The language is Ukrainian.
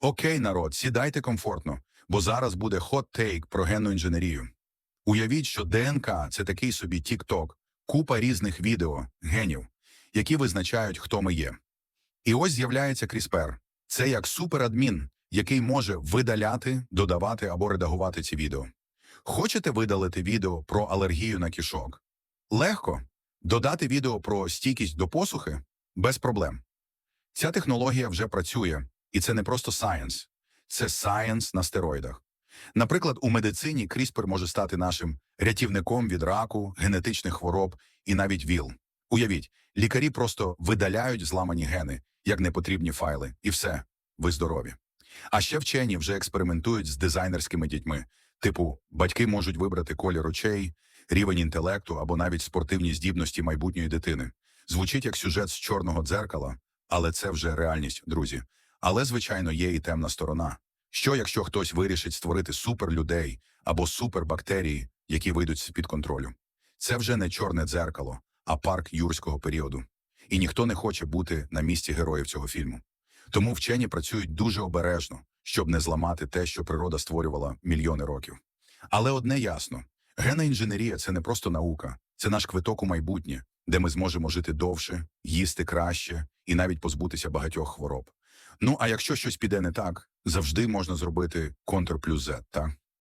Окей, народ, сідайте комфортно, бо зараз буде хот-тейк про генну інженерію. Уявіть, що ДНК це такий собі TikTok, купа різних відео, генів, які визначають, хто ми є. І ось з'являється CRISPR. Це як суперадмін, який може видаляти, додавати або редагувати ці відео. Хочете видалити відео про алергію на кишок? Легко. Додати відео про стійкість до посухи? Без проблем. Ця технологія вже працює, і це не просто сайенс, це сайенс на стероїдах. Наприклад, у медицині CRISPR може стати нашим рятівником від раку, генетичних хвороб і навіть ВІЛ. Уявіть, лікарі просто видаляють зламані гени, як непотрібні файли, і все, ви здорові. А ще вчені вже експериментують з дизайнерськими дітьми. Типу, батьки можуть вибрати колір очей, рівень інтелекту або навіть спортивні здібності майбутньої дитини. Звучить як сюжет з чорного дзеркала, але це вже реальність, друзі. Але, звичайно, є і темна сторона. Що, якщо хтось вирішить створити суперлюдей або супербактерії, які вийдуть з-під контролю? Це вже не чорне дзеркало, а парк юрського періоду. І ніхто не хоче бути на місці героїв цього фільму. Тому вчені працюють дуже обережно, щоб не зламати те, що природа створювала мільйони років. Але одне ясно: генна інженерія це не просто наука, це наш квиток у майбутнє, де ми зможемо жити довше, їсти краще і навіть позбутися багатьох хвороб. Ну а якщо щось піде не так, завжди можна зробити контр плюс Z, так?